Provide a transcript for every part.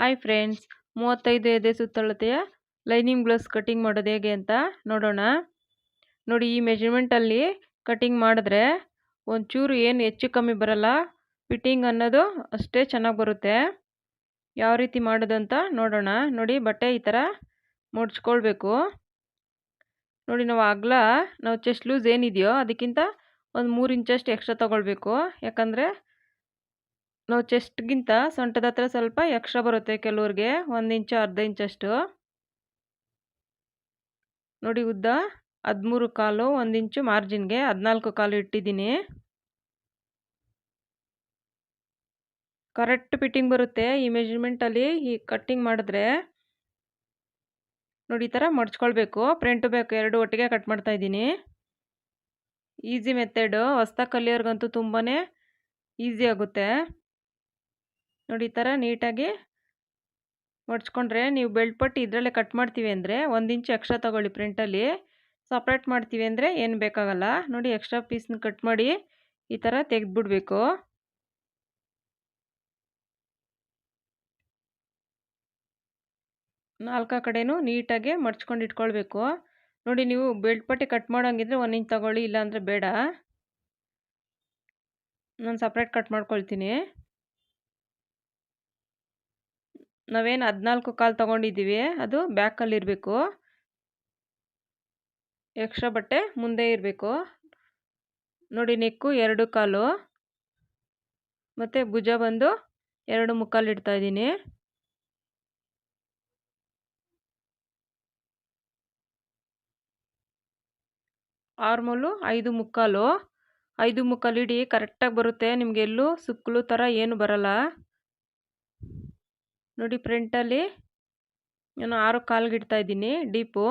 Hi friends ಮೂವತ್ತೈದು ಎದೆ ಸುತ್ತಳತೆಯ lining blouse cutting ಮಾಡೋದು ಹೇಗೆ ಅಂತ ನೋಡೋಣ. ನೋಡಿ, ಈ ಮೆಜರ್ಮೆಂಟಲ್ಲಿ ಕಟ್ಟಿಂಗ್ ಮಾಡಿದ್ರೆ ಒಂಚೂರು ಏನು ಹೆಚ್ಚು ಕಮ್ಮಿ ಬರಲ್ಲ ಫಿಟ್ಟಿಂಗ್ ಅನ್ನೋದು ಅಷ್ಟೇ ಚೆನ್ನಾಗಿ ಬರುತ್ತೆ. ಯಾವ ರೀತಿ ಮಾಡೋದು ಅಂತ ನೋಡೋಣ. ನೋಡಿ, ಬಟ್ಟೆ ಈ ಥರ ಮುಡ್ಚ್ಕೊಳ್ಬೇಕು ನೋಡಿ, ನಾವು ಅಗಲ ನಾವು ಚೆಸ್ಟ್ ಲೂಸ್ ಏನಿದೆಯೋ ಅದಕ್ಕಿಂತ ಒಂದು ಮೂರು ಇಂಚಷ್ಟು ಎಕ್ಸ್ಟ್ರಾ ತೊಗೊಳ್ಬೇಕು. ಯಾಕಂದರೆ ನಾವು ಚೆಸ್ಟ್ಗಿಂತ ಸೊಂಟದ ಹತ್ರ ಸ್ವಲ್ಪ ಎಕ್ಸ್ಟ್ರಾ ಬರುತ್ತೆ ಕೆಲವ್ರಿಗೆ, ಒಂದು ಇಂಚು, ಅರ್ಧ ಇಂಚಷ್ಟು. ನೋಡಿ ಉದ್ದ, ಹದಿಮೂರು ಕಾಲು, ಒಂದು ಇಂಚು ಮಾರ್ಜಿನ್ಗೆ ಹದಿನಾಲ್ಕು ಕಾಲು ಇಟ್ಟಿದ್ದೀನಿ. ಕರೆಕ್ಟ್ ಫಿಟ್ಟಿಂಗ್ ಬರುತ್ತೆ, ಈ ಮೆಜರ್ಮೆಂಟಲ್ಲಿ ಈ ಕಟ್ಟಿಂಗ್ ಮಾಡಿದ್ರೆ. ನೋಡಿ ಈ ಥರ ಮಡ್ಚ್ಕೊಳ್ಬೇಕು ಪ್ರಿಂಟು ಬೇಕು ಎರಡು ಒಟ್ಟಿಗೆ ಕಟ್ ಮಾಡ್ತಾ ಇದ್ದೀನಿ. ಈಸಿ ಮೆಥಡು ಹೊಸ್ದಾಗಿ ಕಲಿಯೋರ್ಗಂತೂ ತುಂಬಾ ಈಸಿ ಆಗುತ್ತೆ. ನೋಡಿ ಈ ಥರ ನೀಟಾಗಿ ಮಡ್ಚ್ಕೊಂಡ್ರೆ ನೀವು ಬೆಲ್ಟ್ ಪಟ್ಟಿ ಇದರಲ್ಲೇ ಕಟ್ ಮಾಡ್ತೀವಿ ಅಂದರೆ ಒಂದು ಇಂಚು ಎಕ್ಸ್ಟ್ರಾ ತೊಗೊಳ್ಳಿ ಪ್ರಿಂಟಲ್ಲಿ ಸಪ್ರೇಟ್ ಮಾಡ್ತೀವಿ ಅಂದರೆ ಏನು ಬೇಕಾಗಲ್ಲ. ನೋಡಿ ಎಕ್ಸ್ಟ್ರಾ ಪೀಸ್ನ ಕಟ್ ಮಾಡಿ ಈ ಥರ ತೆಗೆದ್ಬಿಡ್ಬೇಕು. ನಾಲ್ಕು ಕಡೆಯೂ ನೀಟಾಗಿ ಮಡ್ಚ್ಕೊಂಡು ಇಟ್ಕೊಳ್ಬೇಕು. ನೋಡಿ ನೀವು ಬೆಲ್ಟ್ ಪಟ್ಟಿ ಕಟ್ ಮಾಡೋಂಗಿದ್ರೆ ಒಂದು ಇಂಚ್ ತೊಗೊಳ್ಳಿ ಇಲ್ಲಾಂದರೆ ಬೇಡ. ನಾನು ಸಪ್ರೇಟ್ ಕಟ್ ಮಾಡ್ಕೊಳ್ತೀನಿ. ನಾವೇನು ಹದಿನಾಲ್ಕು ಕಾಲು ತೊಗೊಂಡಿದ್ದೀವಿ, ಅದು ಬ್ಯಾಕಲ್ಲಿರಬೇಕು ಎಕ್ಸ್ಟ್ರಾ ಬಟ್ಟೆ ಮುಂದೆ ಇರಬೇಕು. ನೋಡಿ ನೆಕ್ಕು ಎರಡು ಕಾಲು. ಮತ್ತು ಭುಜ ಬಂದು ಎರಡು ಮುಕ್ಕಾಲು ಇಡ್ತಾ ಇದ್ದೀನಿ. ಆರ್ಮೋಲು ಐದು ಮುಕ್ಕಾಲು. ಐದು ಮುಕ್ಕಾಲು ಇಡಿ, ಕರೆಕ್ಟಾಗಿ ಬರುತ್ತೆ. ನಿಮಗೆಲ್ಲೂ ಸುಕ್ಕಲು ಥರ ಏನು ಬರಲ್ಲ. ನೋಡಿ ಫ್ರಂಟಲ್ಲಿ ನಾನು ಆರು ಕಾಲ್ಗೆ ಇಡ್ತಾ ಇದ್ದೀನಿ ಡೀಪು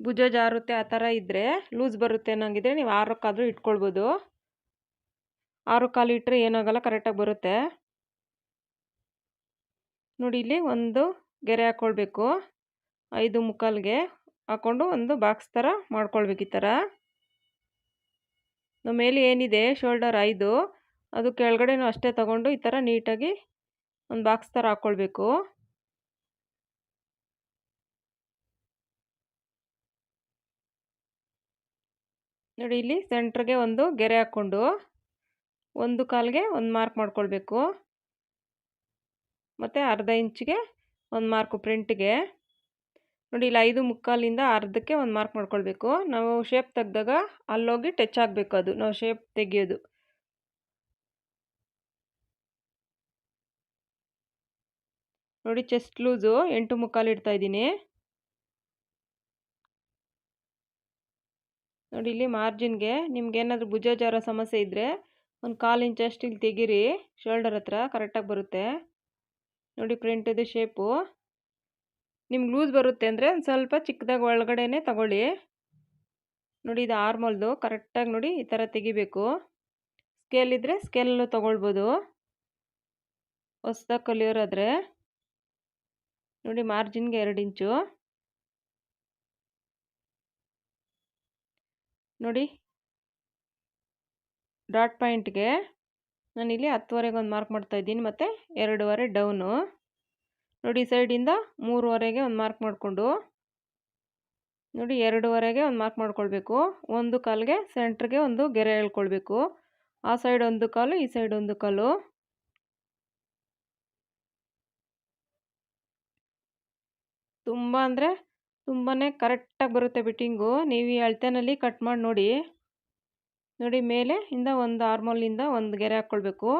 ಭುಜ ಜಾರುತ್ತೆ, ಆ ಥರ ಇದ್ದರೆ ಲೂಸ್ ಬರುತ್ತೆ ಅನ್ನೋಂಗಿದ್ರೆ ನೀವು ಆರಕ್ಕಾದರೂ ಇಟ್ಕೊಳ್ಬೋದು. ಆರು ಕಾಲು ಇಟ್ಟರೆ ಏನಾಗಲ್ಲ ಕರೆಕ್ಟಾಗಿ ಬರುತ್ತೆ. ನೋಡಿ ಇಲ್ಲಿ ಒಂದು ಗೆರೆ ಹಾಕ್ಕೊಳ್ಬೇಕು ಐದು ಮುಕ್ಕಾಲ್ಗೆ ಹಾಕ್ಕೊಂಡು ಒಂದು ಬಾಕ್ಸ್ ಥರ ಮಾಡ್ಕೊಳ್ಬೇಕು ಈ ಥರ. ನಮ್ಮ ಮೇಲೆ ಏನಿದೆ ಶೋಲ್ಡರ್ ಐದು. ಅದು ಕೆಳಗಡೆನೂ ಅಷ್ಟೇ ತಗೊಂಡು ಈ ಥರ ನೀಟಾಗಿ ಒಂದು ಬಾಕ್ಸ್ ಥರ ಹಾಕ್ಕೊಳ್ಬೇಕು. ನೋಡಿ ಇಲ್ಲಿ ಸೆಂಟ್ರಿಗೆ ಒಂದು ಗೆರೆ ಹಾಕ್ಕೊಂಡು ಒಂದು ಕಾಲಿಗೆ ಒಂದು ಮಾರ್ಕ್ ಮಾಡ್ಕೊಳ್ಬೇಕು. ಮತ್ತು ಅರ್ಧ ಇಂಚಿಗೆ ಒಂದು ಮಾರ್ಕು ಪ್ರಿಂಟಿಗೆ. ನೋಡಿ ಇಲ್ಲಿ ಐದು ಮುಕ್ಕಾಲಿಂದ ಅರ್ಧಕ್ಕೆ ಒಂದು ಮಾರ್ಕ್ ಮಾಡ್ಕೊಳ್ಬೇಕು. ನಾವು ಶೇಪ್ ತೆಗೆದಾಗ ಅಲ್ಲೋಗಿ ಟಚ್ ಆಗಬೇಕು ಅದು. ನಾವು ಶೇಪ್ ತೆಗಿಯೋದು. ನೋಡಿ ಚೆಸ್ಟ್ ಲೂಸು ಎಂಟು ಮುಕ್ಕಾಲು ಇಡ್ತಾ ಇದ್ದೀನಿ. ನೋಡಿ ಇಲ್ಲಿ ಮಾರ್ಜಿನ್ಗೆ ನಿಮ್ಗೆ ಏನಾದರೂ ಭುಜ ಜಾರ ಸಮಸ್ಯೆ ಇದ್ದರೆ ಒಂದು ಕಾಲು ಇಂಚಷ್ಟು ಇಲ್ಲಿ ತೆಗೀರಿ ಶೋಲ್ಡರ್ ಹತ್ರ ಕರೆಕ್ಟಾಗಿ ಬರುತ್ತೆ. ನೋಡಿ ಪ್ರಿಂಟದು ಶೇಪು ನಿಮ್ಗೆ ಲೂಸ್ ಬರುತ್ತೆ ಅಂದರೆ ಒಂದು ಸ್ವಲ್ಪ ಚಿಕ್ಕದಾಗಿ ಒಳಗಡೆ ತಗೊಳ್ಳಿ. ನೋಡಿ ಇದು ಆರ್ಮಲ್ದು ಕರೆಕ್ಟಾಗಿ ನೋಡಿ ಈ ಥರ ತೆಗಿಬೇಕು. ಸ್ಕೇಲ್ ಇದ್ದರೆ ಸ್ಕೇಲಲ್ಲೂ ತೊಗೊಳ್ಬೋದು. ಹೊಸ್ದಾಗಿ ಕಲಿಯೋರಾದರೆ ನೋಡಿ ಮಾರ್ಜಿನ್ಗೆ ಎರಡು ಇಂಚು. ನೋಡಿ. ಡಾಟ್ ಪಾಯಿಂಟ್ಗೆ ನಾನಿಲ್ಲಿ ಹತ್ತುವರೆಗೆ ಒಂದು ಮಾರ್ಕ್ ಮಾಡ್ತಾ ಇದ್ದೀನಿ, ಮತ್ತು ಎರಡೂವರೆ ಡೌನು ನೋಡಿ ಸೈಡಿಂದ ಮೂರುವರೆಗೆ ಒಂದು ಮಾರ್ಕ್ ಮಾಡಿಕೊಂಡು. ನೋಡಿ ಎರಡೂವರೆಗೆ ಒಂದು ಮಾರ್ಕ್ ಮಾಡ್ಕೊಳ್ಬೇಕು. ಒಂದು ಕಾಲಿಗೆ ಸೆಂಟ್ರಿಗೆ ಒಂದು ಗೆರೆ ಹೇಳ್ಕೊಳ್ಬೇಕು. ಆ ಸೈಡ್ ಒಂದು ಕಾಲು, ಈ ಸೈಡ್ ಒಂದು ಕಾಲು. ತುಂಬ ಅಂದರೆ ತುಂಬಾ ಕರೆಕ್ಟಾಗಿ ಬರುತ್ತೆ ಬಿಟ್ಟಿಂಗು. ನೀವು ಈ ಅಳತೆನಲ್ಲಿ ಕಟ್ ಮಾಡಿ ನೋಡಿ. ನೋಡಿ ಮೇಲೆ ಇಂದ ಒಂದು ಆರ್ಮೋಲಿಂದ ಒಂದು ಗೆರೆ ಹಾಕ್ಕೊಳ್ಬೇಕು.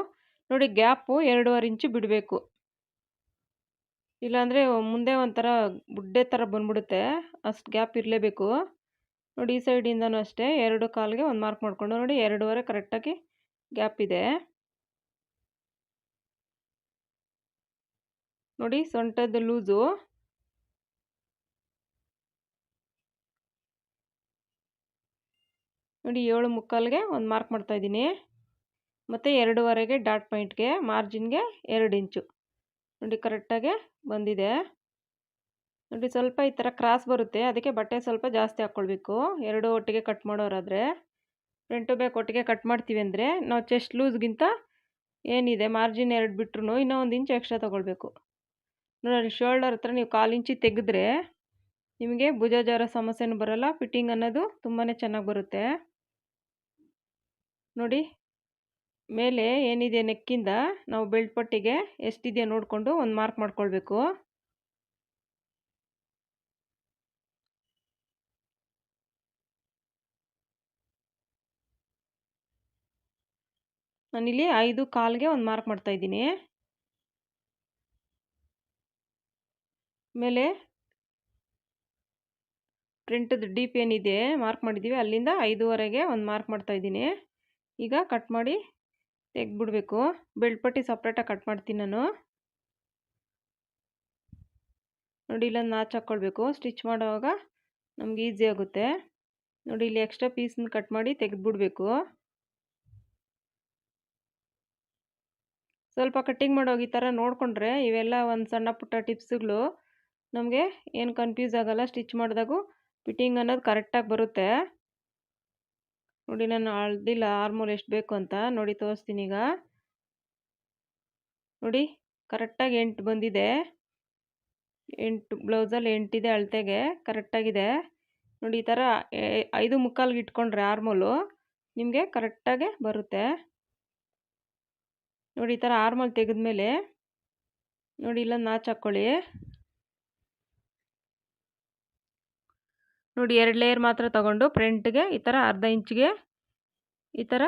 ನೋಡಿ ಗ್ಯಾಪು ಎರಡೂವರೆ ಇಂಚು ಬಿಡಬೇಕು. ಇಲ್ಲಾಂದರೆ ಮುಂದೆ ಒಂಥರ ಗುಡ್ಡೆ ಥರ ಬಂದ್ಬಿಡುತ್ತೆ. ಅಷ್ಟು ಗ್ಯಾಪ್ ಇರಲೇಬೇಕು. ನೋಡಿ ಈ ಸೈಡಿಂದನೂ ಅಷ್ಟೇ ಎರಡು ಕಾಲಿಗೆ ಒಂದು ಮಾರ್ಕ್ ಮಾಡಿಕೊಂಡು ನೋಡಿ ಎರಡೂವರೆ ಕರೆಕ್ಟಾಗಿ ಗ್ಯಾಪ್ ಇದೆ. ನೋಡಿ ಸೊಂಟದ ಲೂಸು. ನೋಡಿ ಏಳು ಮುಕ್ಕಾಲ್ಗೆ ಒಂದು ಮಾರ್ಕ್ ಮಾಡ್ತಾಯಿದ್ದೀನಿ ಮತ್ತು ಎರಡೂವರೆಗೆ ಡಾಟ್ ಪಾಯಿಂಟ್ಗೆ ಮಾರ್ಜಿನ್ಗೆ ಎರಡು ಇಂಚು ನೋಡಿ ಕರೆಕ್ಟಾಗೆ ಬಂದಿದೆ. ನೋಡಿ ಸ್ವಲ್ಪ ಈ ಥರ ಕ್ರಾಸ್ ಬರುತ್ತೆ. ಅದಕ್ಕೆ ಬಟ್ಟೆ ಸ್ವಲ್ಪ ಜಾಸ್ತಿ ಹಾಕ್ಕೊಳ್ಬೇಕು ಎರಡು ಒಟ್ಟಿಗೆ ಕಟ್ ಮಾಡೋರಾದರೆ. ಫ್ರಂಟು ಬ್ಯಾಕ್ ಒಟ್ಟಿಗೆ ಕಟ್ ಮಾಡ್ತೀವಿ ಅಂದರೆ ನಾವು ಚೆಸ್ಟ್ ಲೂಸ್ಗಿಂತ ಏನಿದೆ ಮಾರ್ಜಿನ್ ಎರಡು ಬಿಟ್ರು ಇನ್ನೂ ಒಂದು ಇಂಚು ಎಕ್ಸ್ಟ್ರಾ ತೊಗೊಳ್ಬೇಕು. ನೋಡಿ ಶೋಲ್ಡರ್ ಹತ್ರ ನೀವು ಕಾಲು ಇಂಚಿ ತೆಗೆದ್ರೆ ನಿಮಗೆ ಭುಜ ಜ್ವರ ಸಮಸ್ಯೆನೂ ಬರೋಲ್ಲ. ಫಿಟ್ಟಿಂಗ್ ಅನ್ನೋದು ತುಂಬಾ ಚೆನ್ನಾಗಿ ಬರುತ್ತೆ. ನೋಡಿ. ಮೇಲೆ ಏನಿದೆ ನೆಕ್ಕಿಂದ ನಾವು ಬೆಲ್ಟ್ ಪಟ್ಟಿಗೆ ಎಷ್ಟಿದೆ ನೋಡಿಕೊಂಡು ಒಂದು ಮಾರ್ಕ್ ಮಾಡ್ಕೊಳ್ಬೇಕು. ನಾನಿಲ್ಲಿ ಐದು ಕಾಲ್ಗೆ ಒಂದು ಮಾರ್ಕ್ ಮಾಡ್ತಾ ಇದ್ದೀನಿ. ಮೇಲೆ ಪ್ರಿಂಟದ ಡೀಪ್ ಏನಿದೆ ಮಾರ್ಕ್ ಮಾಡಿದ್ದೀವಿ, ಅಲ್ಲಿಂದ ಐದೂವರೆಗೆ ಒಂದು ಮಾರ್ಕ್ ಮಾಡ್ತಾ ಇದ್ದೀನಿ. ಈಗ ಕಟ್ ಮಾಡಿ ತೆಗೆದ್ಬಿಡ್ಬೇಕು. ಬೆಳ್ಪಟ್ಟಿ ಪಟ್ಟಿ ಸಪ್ರೇಟಾಗಿ ಕಟ್ ಮಾಡ್ತೀನಿ ನಾನು. ನೋಡಿ ಇಲ್ಲ ನಾಚ್ ಹಾಕ್ಕೊಳ್ಬೇಕು ಸ್ಟಿಚ್ ಮಾಡುವಾಗ ನಮ್ಗೆ ಈಸಿ ಆಗುತ್ತೆ. ನೋಡಿ ಇಲ್ಲಿ ಎಕ್ಸ್ಟ್ರಾ ಪೀಸ್ನ ಕಟ್ ಮಾಡಿ ತೆಗೆದ್ಬಿಡ್ಬೇಕು. ಸ್ವಲ್ಪ ಕಟ್ಟಿಂಗ್ ಮಾಡೋಗಿ ಈ ಥರ ನೋಡಿಕೊಂಡ್ರೆ ಇವೆಲ್ಲ ಒಂದು ಸಣ್ಣ ಪುಟ್ಟ ಟಿಪ್ಸ್ಗಳು ನಮಗೆ ಏನು ಕನ್ಫ್ಯೂಸ್ ಆಗೋಲ್ಲ. ಸ್ಟಿಚ್ ಮಾಡಿದಾಗೂ ಫಿಟ್ಟಿಂಗ್ ಅನ್ನೋದು ಕರೆಕ್ಟಾಗಿ ಬರುತ್ತೆ. ನೋಡಿ ನಾನು ಅಳ್ದಿಲ್ಲ ಆರ್ಮೋಲ್ ಎಷ್ಟು ಬೇಕು ಅಂತ. ನೋಡಿ ತೋರಿಸ್ತೀನಿ ಈಗ. ನೋಡಿ ಕರೆಕ್ಟಾಗಿ ಎಂಟು ಬಂದಿದೆ. ಎಂಟು ಬ್ಲೌಸಲ್ಲಿ ಎಂಟಿದೆ ಅಳತೆಗೆ ಕರೆಕ್ಟಾಗಿದೆ ನೋಡಿ ಈ ಥರ ಐದು ಮುಕ್ಕಾಲ್ಗೆ ಇಟ್ಕೊಂಡ್ರೆ ಆರ್ಮೋಲು ನಿಮಗೆ ಕರೆಕ್ಟಾಗೆ ಬರುತ್ತೆ. ನೋಡಿ ಈ ಥರ ಆರ್ಮೋಲ್ ತೆಗೆದ್ಮೇಲೆ, ನೋಡಿ ಇಲ್ಲ ನಾಚ್ ಹಾಕ್ಕೊಳ್ಳಿ ನೋಡಿ ಎರಡು ಲೇಯರ್ ಮಾತ್ರ ತಗೊಂಡು ಫ್ರಂಟ್ಗೆ ಈ ಥರ ಅರ್ಧ ಇಂಚಿಗೆ ಈ ಥರ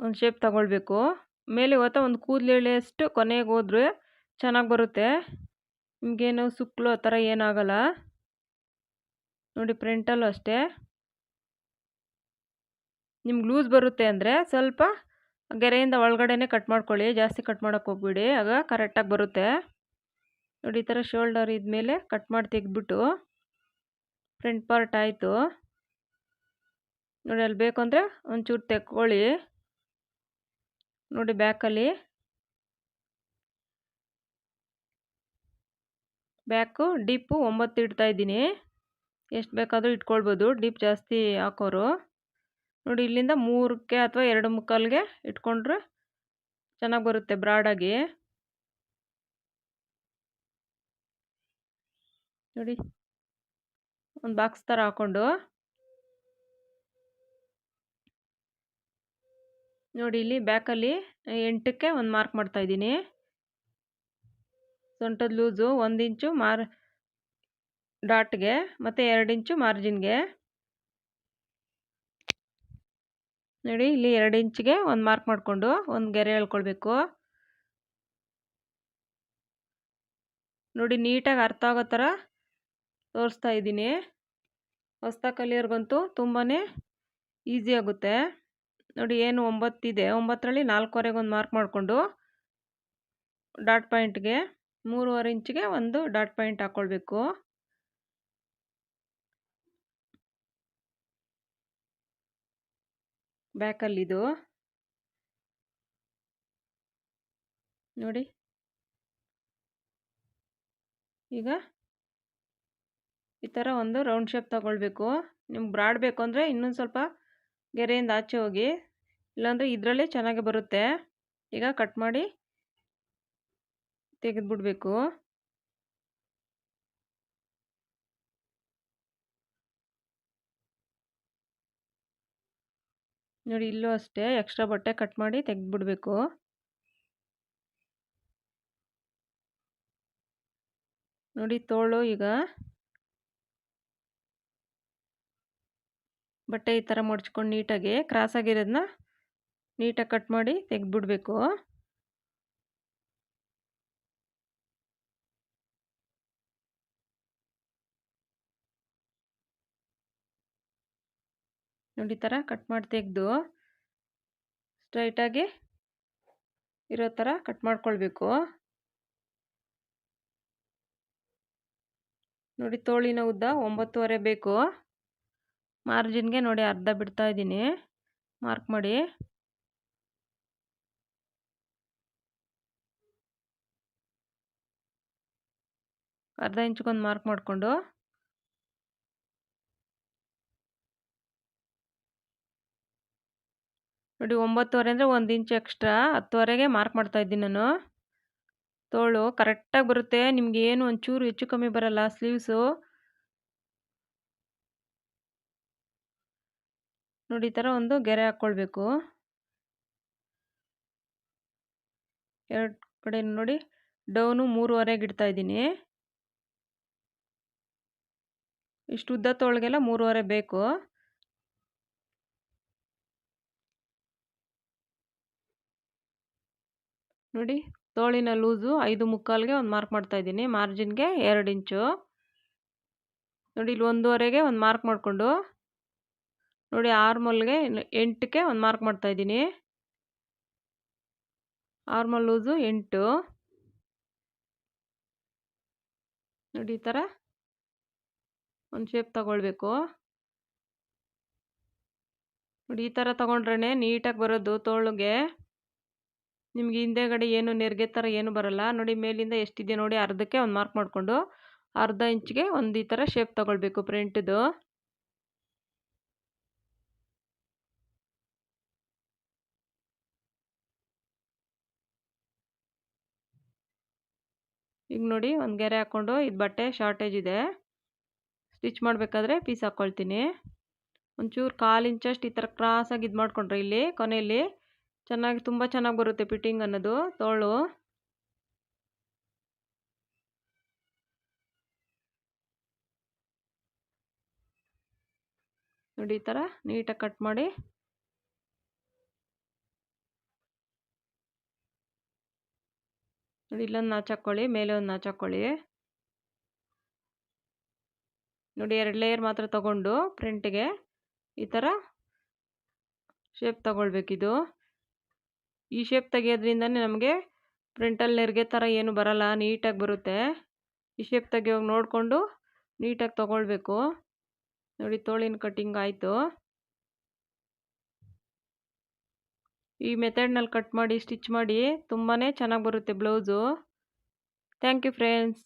ಒಂದು ಶೇಪ್ ತಗೊಳ್ಬೇಕು. ಮೇಲೆ ಹೋತ ಒಂದು ಕೂದಲೆಳೆಯಷ್ಟು ಕೊನೆಗೆ ಹೋದ್ರೆ ಚೆನ್ನಾಗಿ ಬರುತ್ತೆ. ನಿಮಗೇನು ಸುಕ್ಕಲು ಆ ಥರ ಏನಾಗಲ್ಲ ನೋಡಿ ಫ್ರಂಟಲ್ಲೂ ಅಷ್ಟೇ. ನಿಮ್ಗೆ ಲೂಸ್ ಬರುತ್ತೆ ಅಂದರೆ ಸ್ವಲ್ಪ ಗೆರೆಯಿಂದ ಒಳಗಡೆನೇ ಕಟ್ ಮಾಡ್ಕೊಳ್ಳಿ. ಜಾಸ್ತಿ ಕಟ್ ಮಾಡೋಕ್ಕೆ ಹೋಗ್ಬಿಡಿ. ಆಗ ಕರೆಕ್ಟಾಗಿ ಬರುತ್ತೆ. ನೋಡಿ ಈ ಥರ ಶೋಲ್ಡರ್ ಇದ್ಮೇಲೆ ಕಟ್ ಮಾಡಿ ತೆಗೆದ್ಬಿಟ್ಟು ಫ್ರಂಟ್ ಪಾರ್ಟ್ ಆಯಿತು. ನೋಡಿ ಅಲ್ಲಿ ಬೇಕು ಅಂದರೆ ಒಂಚೂರು ತೆಕ್ಕೊಳ್ಳಿ. ನೋಡಿ ಬ್ಯಾಕಲ್ಲಿ ಬ್ಯಾಕು ಡಿಪ್ಪು ಒಂಬತ್ತು ಇಡ್ತಾ ಇದ್ದೀನಿ. ಎಷ್ಟು ಬೇಕಾದರೂ ಇಟ್ಕೊಳ್ಬೋದು. ಡಿಪ್ ಜಾಸ್ತಿ ಹಾಕೋರು. ನೋಡಿ ಇಲ್ಲಿಂದ ಮೂರಕ್ಕೆ ಅಥವಾ ಎರಡು ಮುಕ್ಕಾಲ್ಗೆ ಇಟ್ಕೊಂಡ್ರೆ ಚೆನ್ನಾಗಿ ಬರುತ್ತೆ ಬ್ರಾಡಾಗಿ ನೋಡಿ. ಒಂದು ಬಾಕ್ಸ್ ಥರ ಹಾಕ್ಕೊಂಡು ನೋಡಿ ಇಲ್ಲಿ ಬ್ಯಾಕಲ್ಲಿ ಎಂಟಕ್ಕೆ ಒಂದು ಮಾರ್ಕ್ ಮಾಡ್ತಾ ಇದ್ದೀನಿ. ಸೊಂಟದ ಲೂಸು ಒಂದು ಇಂಚು ಮಾರ್ ಡಾಟ್ಗೆ ಮತ್ತು ಎರಡು ಇಂಚು ಮಾರ್ಜಿನ್ಗೆ ನೋಡಿ ಇಲ್ಲಿ ಎರಡು ಇಂಚಿಗೆ ಒಂದು ಮಾರ್ಕ್ ಮಾಡಿಕೊಂಡು ಒಂದು ಗೆರೆ ಹೇಳ್ಕೊಳ್ಬೇಕು. ನೋಡಿ ನೀಟಾಗಿ ಅರ್ಥ ಆಗೋ ಥರ ತೋರಿಸ್ತಾ ಇದ್ದೀನಿ. ಹೊಸ್ದಾಗಿ ಕಲಿಯೋರ್ಗಂತೂ ತುಂಬಾ ಈಸಿ ಆಗುತ್ತೆ. ನೋಡಿ ಏನು ಒಂಬತ್ತಿದೆ, ಒಂಬತ್ತರಲ್ಲಿ ನಾಲ್ಕುವರೆಗೆ ಒಂದು ಮಾರ್ಕ್ ಮಾಡಿಕೊಂಡು ಡಾಟ್ ಪಾಯಿಂಟ್ಗೆ ಮೂರುವರೆ ಇಂಚಿಗೆ ಒಂದು ಡಾಟ್ ಪಾಯಿಂಟ್ ಹಾಕ್ಕೊಳ್ಬೇಕು ಬ್ಯಾಕಲ್ಲಿದು. ನೋಡಿ. ಈಗ ಈ ಥರ ಒಂದು ರೌಂಡ್ ಶೇಪ್ ತಗೊಳ್ಬೇಕು. ನಿಮ್ಗೆ ಬ್ರಾಡ್ ಬೇಕು ಅಂದರೆ ಇನ್ನೊಂದು ಸ್ವಲ್ಪ ಗೆರೆಯಿಂದ ಆಚೆ ಹೋಗಿ, ಇಲ್ಲಾಂದರೆ ಇದರಲ್ಲೇ ಚೆನ್ನಾಗಿ ಬರುತ್ತೆ. ಈಗ ಕಟ್ ಮಾಡಿ ತೆಗೆದುಬಿಡ್ಬೇಕು. ನೋಡಿ, ಇಲ್ಲೂ ಅಷ್ಟೇ ಎಕ್ಸ್ಟ್ರಾ ಬಟ್ಟೆ ಕಟ್ ಮಾಡಿ ತೆಗೆದುಬಿಡ್ಬೇಕು. ನೋಡಿ, ತೋಳು ಈಗ ಬಟ್ಟೆ ಈ ಥರ ಮಡ್ಚ್ಕೊಂಡು ನೀಟಾಗಿ ಕ್ರಾಸಾಗಿರೋದನ್ನ ನೀಟಾಗಿ ಕಟ್ ಮಾಡಿ ತೆಗೆದ್ಬಿಡ್ಬೇಕು. ನೋಡಿ ಥರ ಕಟ್ ಮಾಡಿ ತೆಗೆದು ಸ್ಟ್ರೈಟಾಗಿ ಇರೋ ಥರ ಕಟ್ ಮಾಡ್ಕೊಳ್ಬೇಕು. ನೋಡಿ ತೋಳಿನ ಉದ್ದ ಒಂಬತ್ತುವರೆ ಬೇಕು. ಮಾರ್ಜಿನ್ಗೆ ನೋಡಿ ಅರ್ಧ ಬಿಡ್ತಾ ಇದ್ದೀನಿ. ಮಾರ್ಕ್ ಮಾಡಿ. ಅರ್ಧ ಇಂಚ್ಗೊಂದು ಮಾರ್ಕ್ ಮಾಡಿಕೊಂಡು. ನೋಡಿ ಒಂಬತ್ತುವರೆ ಅಂದರೆ ಒಂದು ಇಂಚ್ ಎಕ್ಸ್ಟ್ರಾ ಹತ್ತುವರೆಗೆ ಮಾರ್ಕ್ ಮಾಡ್ತಾ ಇದ್ದೀನಿ ನಾನು. ತೋಳು ಕರೆಕ್ಟಾಗಿ ಬರುತ್ತೆ. ನಿಮ್ಗೆ ಏನು ಒಂಚೂರು ಹೆಚ್ಚು ಕಮ್ಮಿ ಬರಲ್ಲ ಸ್ಲೀವ್ಸು ನೋಡಿ ಈ ಥರ ಒಂದು ಗೆರೆ ಹಾಕ್ಕೊಳ್ಬೇಕು ಎರಡು ಕಡೆ ನೋಡಿ, ಡೌನು ಮೂರುವರೆಗೆ ಇಡ್ತಾ ಇದ್ದೀನಿ. ಇಷ್ಟು ಉದ್ದ ತೋಳಿಗೆಲ್ಲ ಮೂರುವರೆ ಬೇಕು. ನೋಡಿ, ತೋಳಿನ ಲೂಸು ಐದು ಮುಕ್ಕಾಲ್ಗೆ ಒಂದು ಮಾರ್ಕ್ ಮಾಡ್ತಾ ಇದ್ದೀನಿ. ಮಾರ್ಜಿನ್ಗೆ ಎರಡು ಇಂಚು. ನೋಡಿ, ಇಲ್ಲಿ ಒಂದೂವರೆಗೆ ಒಂದು ಮಾರ್ಕ್ ಮಾಡಿಕೊಂಡು ನೋಡಿ ಆರ್ಮಲ್ಗೆ ಎಂಟಕ್ಕೆ ಒಂದು ಮಾರ್ಕ್ ಮಾಡ್ತಾ ಇದ್ದೀನಿ. ಆರ್ಮಲ್ ಲೂಸು ಎಂಟು. ನೋಡಿ ಈ ಥರ ಒಂದು ಶೇಪ್ ತಗೊಳ್ಬೇಕು. ನೋಡಿ ಈ ಥರ ತೊಗೊಂಡ್ರೆ ನೀಟಾಗಿ ಬರೋದು ತೋಳಿಗೆ. ನಿಮ್ಗೆ ಹಿಂದೆಗಡೆ ಏನು ನೆರಿಗೆ ಥರ ಏನು ಬರಲ್ಲ. ನೋಡಿ ಮೇಲಿಂದ ಎಷ್ಟಿದೆ ನೋಡಿ ಅರ್ಧಕ್ಕೆ ಒಂದು ಮಾರ್ಕ್ ಮಾಡಿಕೊಂಡು ಅರ್ಧ ಇಂಚ್ಗೆ ಒಂದು ಈ ಥರ ಶೇಪ್ ತೊಗೊಳ್ಬೇಕು ಪ್ರಿಂಟ್ದು ಈಗ ನೋಡಿ ಒಂದು ಗೆರೆ ಹಾಕ್ಕೊಂಡು ಇದು ಬಟ್ಟೆ ಶಾರ್ಟೇಜ್ ಇದೆ. ಸ್ಟಿಚ್ ಮಾಡಬೇಕಾದ್ರೆ ಪೀಸ್ ಹಾಕ್ಕೊಳ್ತೀನಿ ಒಂಚೂರು ಕಾಲು ಇಂಚಷ್ಟು ಈ ಥರ ಕ್ರಾಸಾಗಿ ಇದು ಮಾಡಿಕೊಂಡ್ರೆ ಇಲ್ಲಿ ಕೊನೆಯಲ್ಲಿ ಚೆನ್ನಾಗಿ ತುಂಬ ಚೆನ್ನಾಗಿ ಬರುತ್ತೆ ಫಿಟ್ಟಿಂಗ್ ಅನ್ನೋದು. ತೋಳು. ನೋಡಿ ಈ ಥರ ನೀಟಾಗಿ ಕಟ್ ಮಾಡಿ. ನೋಡಿ ಇಲ್ಲೊಂದು ನಾಚ್ ಹಾಕ್ಕೊಳ್ಳಿ ಮೇಲೆ ಒಂದು ನಾಚ್ ನೋಡಿ, ಎರಡು ಲೇಯರ್ ಮಾತ್ರ ತಗೊಂಡು ಪ್ರಿಂಟ್ಗೆ ಈ ಥರ ಶೇಪ್ ತಗೊಳ್ಬೇಕಿದು ಈ ಶೇಪ್ ತೆಗಿಯೋದ್ರಿಂದನೇ ನಮಗೆ ಪ್ರಿಂಟಲ್ಲಿ ನೆರಿಗೆ ಥರ ಏನು ಬರಲ್ಲ, ನೀಟಾಗಿ ಬರುತ್ತೆ. ಈ ಶೇಪ್ ತೆಗೆಯೋಗಿ ನೋಡಿಕೊಂಡು ನೀಟಾಗಿ ತಗೊಳ್ಬೇಕು. ನೋಡಿ, ತೋಳಿನ ಕಟ್ಟಿಂಗ್ ಆಯಿತು. ಈ ಮೆಥಡ್ನಲ್ಲಿ ಕಟ್ ಮಾಡಿ ಸ್ಟಿಚ್ ಮಾಡಿ ತುಂಬಾ ಚೆನ್ನಾಗಿ ಬರುತ್ತೆ ಬ್ಲೌಸು. Thank you friends.